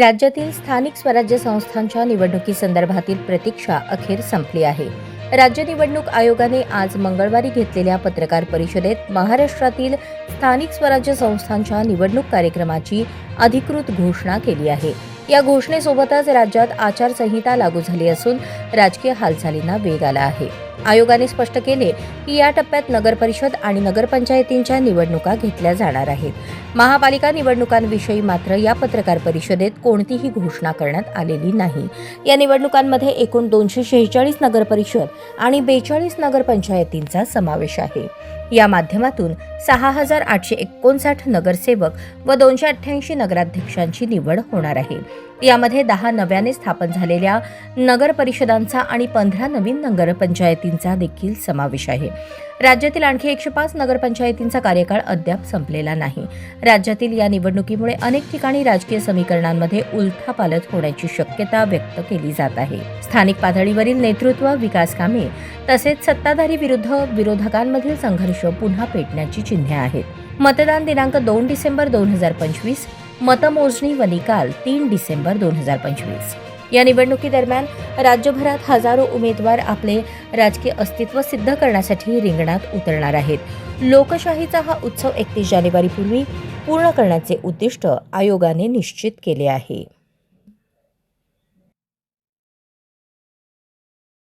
राज्यातील स्थानिक स्वराज्य संस्थांच्या निवडणुकीसंदर्भातील प्रतीक्षा अखेर संपली आहे. राज्य निवडणूक आयोगाने आज मंगळवारी घेतलेल्या पत्रकार परिषदेत महाराष्ट्रातील स्थानिक स्वराज्य संस्थांच्या निवडणूक कार्यक्रमाची अधिकृत घोषणा केली आहे. या घोषणेसोबतच राज्यात आचारसंहिता लागू झाली असून राजकीय हालचालींना वेग आला आहे. आयोगाने स्पष्ट केले की या टप्प्यात नगरपरिषद आणि नगरपंचायतींच्या निवडणुका घेतल्या जाणार आहेत. महापालिका निवडणुकांविषयी मात्र या पत्रकार परिषदेत कोणतीही घोषणा करण्यात आलेली नाही. या निवडणुकांमध्ये एकूण दोनशे शेहेचाळीस नगरपरिषद आणि बेचाळीस नगरपंचायतींचा समावेश आहे. या माध्यमातून सहा हजार आठशे एकोणसाठ नगरसेवक व दोनशे अठ्ठ्याऐंशी नगराध्यक्षांची निवड होणार आहे. यामध्ये दहा नव्याने स्थापन झालेल्या नगर परिषदांचा आणि पंधरा नवीन नगरपंचायतींचा देखील समावेश आहे. राज्यातील आणखी एकशे पाच नगरपंचायतींचा कार्यकाळ अद्याप संपलेला नाही. राज्यातील या निवडणुकीमुळे अनेक ठिकाणी राजकीय समीकरणांमध्ये उलथापालथ होण्याची शक्यता व्यक्त केली जात आहे. स्थानिक पातळीवरील नेतृत्व विकास कामे तसेच सत्ताधारी विरुद्ध विरोधकांमधील संघर्ष पुन्हा पेटण्याची चिन्हे आहेत. मतदान दिनांक दोन डिसेंबर दोन हजार पंचवीस मतमोजणी व निकाल तीन डिसेंबर दोन हजार पंचवीस. या निवडणुकीदरम्यान राज्यभरात हजारो उमेदवार आपले राजकीय अस्तित्व सिद्ध करण्यासाठी रिंगणात उतरणार आहेत. लोकशाहीचा हा उत्सव एकतीस जानेवारीपूर्वी पूर्ण करण्याचे उद्दिष्ट आयोगाने निश्चित केले आहे.